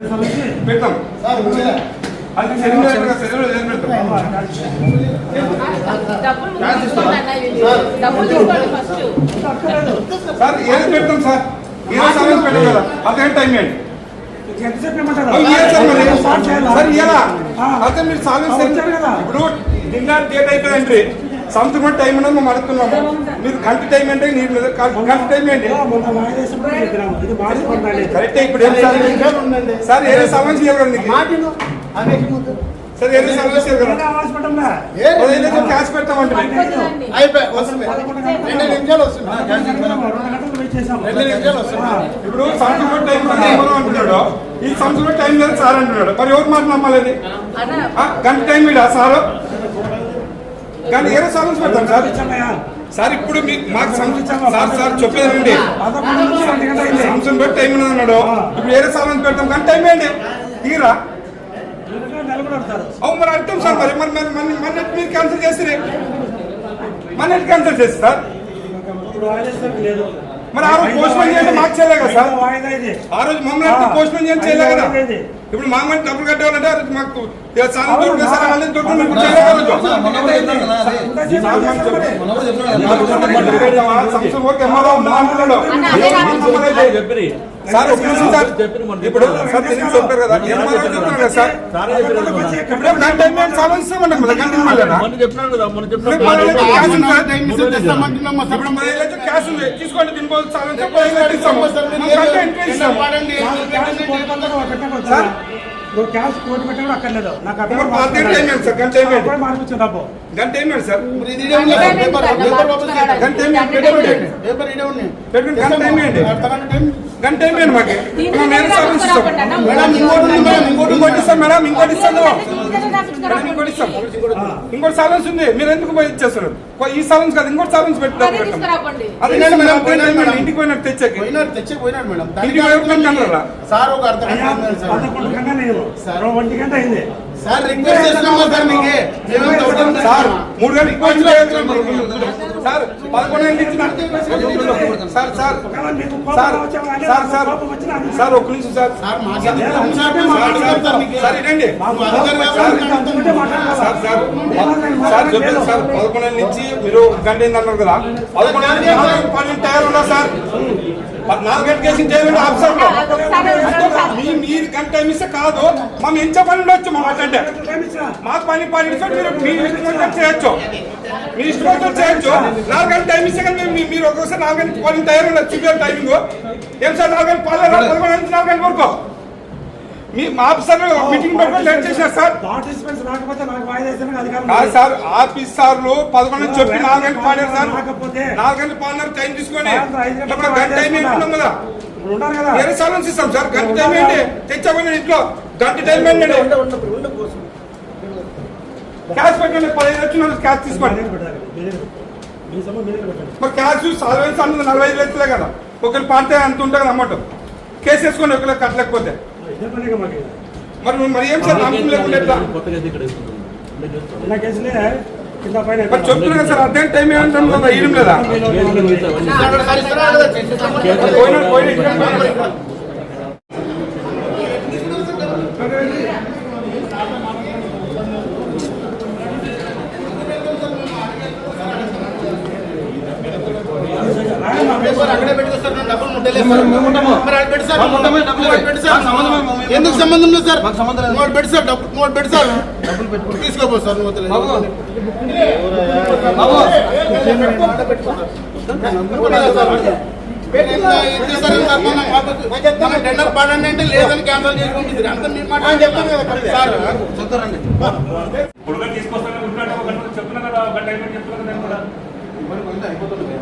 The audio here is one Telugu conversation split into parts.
పెడతాం అది సెలవు లేదు, పెడతాం సార్ ఏది పెడతాం సార్ ఏ సమయం పెట్టాం కదా అదే టైం ఏంటి సార్ ఇయ్యాలా అదే మీరు సాల్వ్. ఇప్పుడు డిన్నర్ డేట్ అయిపోయిందండి సంవత్సరం టైం ఉన్నది మేము అడుగుతున్నాము. మీరు గంట టైం అంటే నీరు లేదు గంట- గంట టైం ఏంటి? కరెక్ట్ ఇప్పుడు ఏం సార్? సార్ ఏదో సమస్య సార్ ఏదో క్యాష్. రెండు నిమిషాలు వస్తుంది. ఇప్పుడు సంవత్సరం టైం అంటున్నాడు? ఈ సంవత్సరం టైం లేదు సార్ అంటున్నాడు. మరి ఎవరు మాట నమ్మాలి అన్న. ఆ, గంట టైం ఇడా సార్? కానీ ఏ సాల్వ్ పెడతాం సార్. సార్ ఇప్పుడు మీకు మాకు సార్ సార్ చెప్పేదండి సంవత్సరం బట్టి టైం అన్నాడు. ఇప్పుడు ఏ సాల్వ్ పెడతాం కానీ టైం ఏంటి? తీరా? అవు మరి అర్థం సార్ మరి మరి మరి మన మన మీరు క్యాన్సిల్ చేసిరే మన క్యాన్సిల్ చేసి సార్. మరి ఆ రోజు పోస్ట్ పోన్ చేయండి మాకు చేయలే కదా సార్? ఆ రోజు మమ్మల్ని పోస్ట్ పోన్ చేయండి చేయలే కదా ఇప్పుడు మా అమ్మని డబ్బులు కట్టాలంటే ఆ రోజు మాకు దొరికింది సార్. సార్ సార్ ఇప్పుడు సార్ తెలియదు చెప్పారు కదా ఎంఆర్ఓ చెప్తున్నారు కదా సార్ గంట టైం సార్ ఇస్తామంటాం కదా గంట మళ్ళీ మొన్న చెప్పినాడు కదా మొన్న లక్షలు క్యాష్ ఉంది సార్. టైం మిస్ చేస్తామంటున్నాం మా ఇప్పుడు క్యాష్ కోటి పెట్టడం అక్కర్లేదు. నాకు మరి పాతిక టైం ఏంటి సార్? గంట టైం ఏంటి మార్పించు డబ్బు గంట టైం ఏంటి సార్. గంట టైం ఏంటి పెట్టుకోండి పేపర్ ఇదే ఉంది. పెట్టుకోండి గంట టైం ఏంటి అర్థగంట టైం గంట టైం ఏంటి మాకు రాసుకోండి అన్న. మేడం ఇంకోటి ఉంది మేడం ఇంకోటి ఇంకోటి ఇస్తాం మేడం ఇంకోటి ఇస్తాను. మేడం ఇంకోటి ఇస్తాం. ఇంకోటి సాలెన్స్ ఉంది. మీరు ఎందుకు పోయి ఇచ్చేస్తున్నారు? పో- ఈ సాలెన్స్ కాదు ఇంకోటి సాలెన్స్ తీసుకురాపండి అదే పోయినాడు మేడం, పోయినాడు మేడం. ఇంటికి పోయినట్టు తెచ్చాక. పోయినాడు తెచ్చి పోయినాడు మేడం. ఇంటికి కనరా సార్ ఒక అర్థం సార్. ఒంటి గంట అయింది. సార్ రిక్వెస్ట్ చేస్తున్నామా సార్ మీకు. సార్ మూడు గంటలకు రిక్వెస్ట్ సార్ పదకొండు ఇచ్చిన sir sir sir sir sir sir ఒక్క నిమిషం సార్ సార్ సార్? సార్ మీకు. సార్ ఇదండి సార్, పదకొండు నుంచి మీరు ఒక గంట అన్నారు కదా పదకొండు పన్నెండు టైర్ ఉన్నా సార్ నాలుగు గంటకి వేసిన టైర్ ఉండే ఆఫీసర్ మీ మీరు గంట టైం ఇస్తే కాదు. మా ఎంత పని ఉండొచ్చు మా మాట్లాడే. మాకు పని పని మీరు మీ ఇష్టం చేయొచ్చు. మీ ఇష్టం చేయొచ్చు. నాలుగు గంటల టైం ఇస్తే కానీ మీరు ఒక్కొక్కసారి నాలుగు గంటల పని ఉండదు చూపించారు టైమింగ్ ఏం సార్ నాలుగు గంటల పల్లె పదకొండు నుంచి నాలుగు గంటల వరకు? మీ ఆఫీసర్ మీటింగ్ పెట్టుకొని లేట్ సార్. కాదు ఆఫీసర్లు పదకొండు నుంచి చెప్పి నాలుగు గంటలు పాడారు సార్. రాకపోతే నాలుగు గంటలు పాడినారు టైం తీసుకొని గంట టైం కదా. వేరే సాలెన్స్ ఇస్తాం సార్ గంట టైం ఏంటి? తెచ్చామని ఇంట్లో గంట టైం ఏంటి? క్యాష్ పెట్టండి పదిహేను వచ్చిన క్యాష్ తీసుకోండి. మీరే క్యాష్ సాల్వెన్స్ అన్నది నలభై ఐదు లక్షలే కదా. ఒకరు పాడితే అంత ఉంటుంది కదా అమౌంట్. కేసు వేసుకొని ఒకరు కట్టలేకపోతే. మరి మరి ఏం సార్ నమ్మకం లేకుండా మరి చెప్తున్నా కదా సార్ అదే టైం ఏమంటాం కదా లేదా? పోయినా పోయినా అక్కడే పెట్టుకొస్తారు డబ్బులు ముట్టలేదు మరి అక్కడ పెట్టి సార్ డబ్బులు పెట్టి సార్. ఎందుకు సంబంధం లేదు సార్? నోట్ పెట్టి సార్ డబ్బు నోట్ పెట్టి సార్. తీసుకోపో సార్ టెండర్ పడండి అంటే లేదని క్యాన్సల్ అంతా మీరు గంట చెప్తున్నా కదా ఒక టైం చెప్తున్నా కదా కూడా.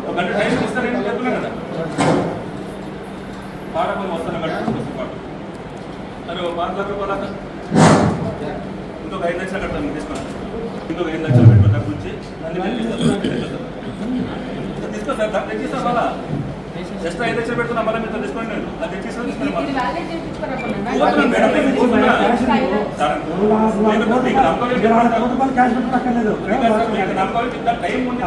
ఒక గంట టైం ఇస్తానని చెప్తున్నా కదా. పాడకొని వస్తాను గంట. తీసుకొస్తాను పాట అరే ఓ పాత లక్ష పోలాక ఇంకొక ఐదు లక్షలు కడతాను నేను తీసుకున్నాను ఇంకొక ఐదు లక్షలు పెట్టుకో డబ్బు ఇచ్చి అన్ని నేను తీస్తాను. తీసుకో సార్ దాన్ని తెచ్చిస్తాను మళ్ళా. ఎక్స్ట్రా ఐదు లక్షలు పెడుతున్నా మళ్ళీ మీతో తీసుకోండి నేను. అది తెచ్చిస్తాను తీసుకుని ఇది మళ్ళీ. వ్యాలిడ్ చేయించుకోరాపండి అన్న. పోతున్నాను మేడం నేను పోతున్నా. సార్ మూడు నాలుగు నాలుగు నేను కోట్లు మీకు నమ్మకం మీరు ఆడ కోటి రూపాయలు క్యాష్ పెట్టడం అక్కర్లేదు. కేవలం మార్చుకున్నారు. టైం ఉంది.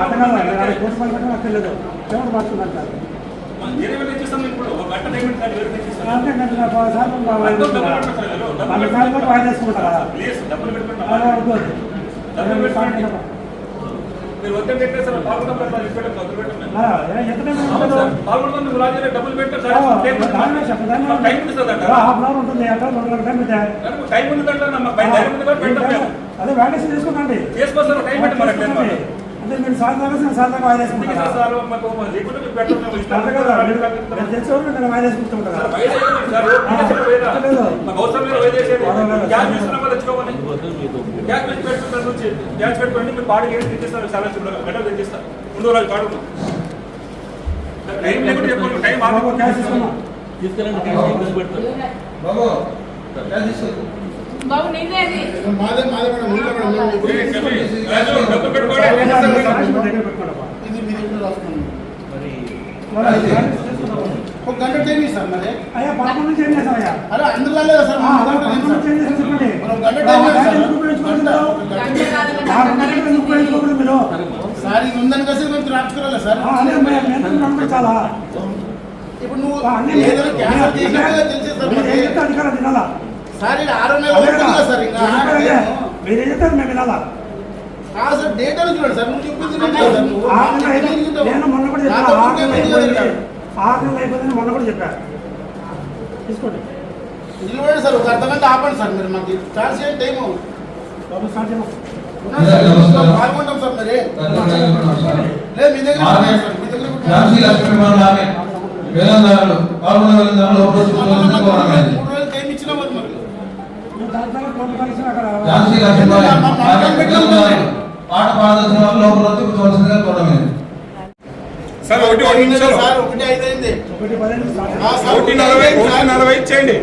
మీరు పెట్టడం కేవలం మార్చుకున్నారు సార్ పాల్గొనడం పెట్టండి డబ్బులు పెట్టండి? సార్ రాజు డబ్బులు పెట్టారు సార్ టైం ఉంటుంది టైం ఉంది కాబట్టి పెట్టాం మేము అదే వ్యాకేషన్ టైం పెట్టి మనకి టైం చేసుకోకండి. అంటే మీరు సాయంత్రం నేను సాయంత్రం వాయిదా తెచ్చేవారు నేను వాయిదా వేసుకుంటుంటారా చాలా. ఒక గంట టైం ఇస్తాను మరి. అయ్యా పదకొండు ఏం చేస్తాం అయ్యా? అరే అందులో లేదా సార్? పదకొండు సార్. చేస్తాం చెప్పండి. మనం గంట టైం ఉపయోగించుకోకూడదు మీరు? సార్ ఇది ఉందని కలిసి మేము రాసుకురాలే సార్? పంపించాలా ఇప్పుడు నువ్వు ఏదైనా క్యాన్సల్ చేసినా చెప్తే అధికారం తినాలా? మీరు ఏం చెప్తారు మేము వినాలా. నేను మొన్న కూడా చెప్పాను. ఆరు నెలలు అయిపోయింది మొన్న కూడా చెప్పాను తీసుకోండి. నిలబడండి సార్ ఒక గంట ఆపండి సార్ మీరు మాకు. చేయండి స్టార్ట్ చేయమా ఉన్నాం సార్, పాల్గొంటాం సార్ మరి. లేదు మీ దగ్గర ఉన్నాయి సార్ మీ దగ్గర కూడా ఝాన్సీ లక్ష్మీ వేలందారులు పాట పాడాల్సిన వాళ్ళు లోపల వచ్చి కూర్చోవలసిందిగా సార్ ఒకటి ఒకటి నిమిషాలు సార్ ఒకటి ఐదు అయింది ఒకటి నలభై ఒకటి నలభై ఇచ్చేయండి.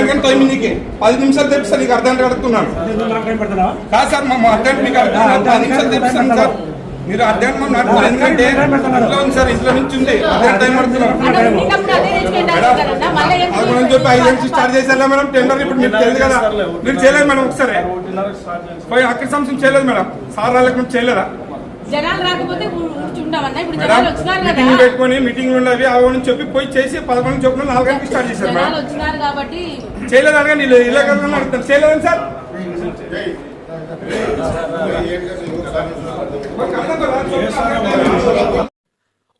గంట టైం నీకు. పది నిమిషాలు తెప్పిస్తాను నీకు అర్ధ గంట అడుగుతున్నాను కాదు సార్ మా అర్ధ గంట మీకు పది నిమిషాలు తెప్పిస్తాను సార్. మీరు మనం నడుపుతారు ఎందుకంటే ఇంట్లో ఉంది సార్ ఇంట్లో నుంచి ఉంది. గంట టైం పడుతున్నాం అక్కడ ఉన్నప్పుడు అదే తెచ్చుకోండి కదన్నా మళ్ళీ ఏం అది మనం చెప్పి ఐదు నుంచి స్టార్ట్ చేసేలా మేడం టెండర్ ఇప్పుడు మీకు తెలియదు కదా. మీరు చేయలేదు మేడం ఒకసారి. పోయి అక్కడ సంవత్సరం చేయలేదు మేడం. సార్ వాళ్ళకి మేము చేయలేదా? జనాలు రాకపోతే కూర్చుంటామన్నా ఇప్పుడు మేడం జనాలు వచ్చినారు మీటింగ్ కదా పెట్టుకొని మీటింగ్ ఉండవి అవన్నీ చెప్పి పోయి చేసి పదకొండు చొప్పున నాలుగు గంటలకు స్టార్ట్ చేశారు జనాలు మేడం చేయలేదు అడగండి ఇలా అడుగుతాను చేయలేదని సార్?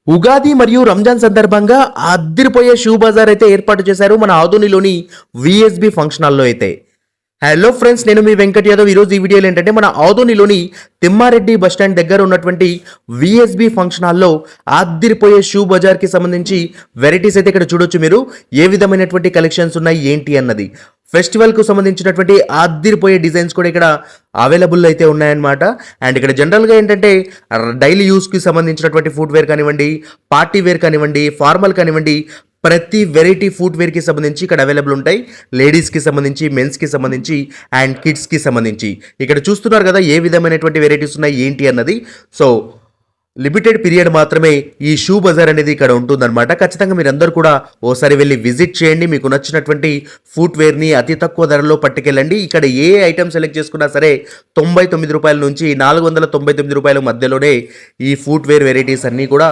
ఉగాది మరియు రంజాన్ సందర్భంగా అద్దిరిపోయే షూ బజార్ అయితే ఏర్పాటు చేశారు మన ఆదోనిలోని విఎస్బి ఫంక్షన్ హాల్లో అయితే. హలో ఫ్రెండ్స్ నేను మీ వెంకట్ యాదవ్. ఈరోజు ఈ వీడియోలో ఏంటంటే మన ఆదోనిలోని తిమ్మారెడ్డి బస్టాండ్ దగ్గర ఉన్నటువంటి విఎస్బి ఫంక్షన్ హాల్లో ఆద్దిరిపోయే షూ బజార్కి సంబంధించి వెరైటీస్ అయితే ఇక్కడ చూడొచ్చు మీరు. ఏ విధమైనటువంటి కలెక్షన్స్ ఉన్నాయి ఏంటి అన్నది. ఫెస్టివల్కు సంబంధించినటువంటి ఆద్దిరిపోయే డిజైన్స్ కూడా ఇక్కడ అవైలబుల్ అయితే ఉన్నాయన్నమాట. అండ్ ఇక్కడ జనరల్గా ఏంటంటే డైలీ యూస్కి సంబంధించినటువంటి ఫుట్వేర్ కానివ్వండి పార్టీ వేర్ కానివ్వండి ఫార్మల్ కానివ్వండి ప్రతి వెరైటీ ఫుట్ వేర్కి సంబంధించి ఇక్కడ అవైలబుల్ ఉంటాయి. లేడీస్కి సంబంధించి మెన్స్కి సంబంధించి అండ్ కిడ్స్కి సంబంధించి. ఇక్కడ చూస్తున్నారు కదా ఏ విధమైనటువంటి వెరైటీస్ ఉన్నాయి ఏంటి అన్నది. సో లిమిటెడ్ పీరియడ్ మాత్రమే ఈ షూ బజార్ అనేది ఇక్కడ ఉంటుందన్నమాట. ఖచ్చితంగా మీరందరూ కూడా ఓసారి వెళ్ళి విజిట్ చేయండి. మీకు నచ్చినటువంటి ఫుట్వేర్ని అతి తక్కువ ధరలో పట్టుకెళ్ళండి. ఇక్కడ ఏ ఐటమ్ సెలెక్ట్ చేసుకున్నా సరే తొంభై తొమ్మిది రూపాయల నుంచి నాలుగు వందల తొంభై తొమ్మిది రూపాయల మధ్యలోనే ఈ ఫుట్వేర్ వెరైటీస్ అన్నీ కూడా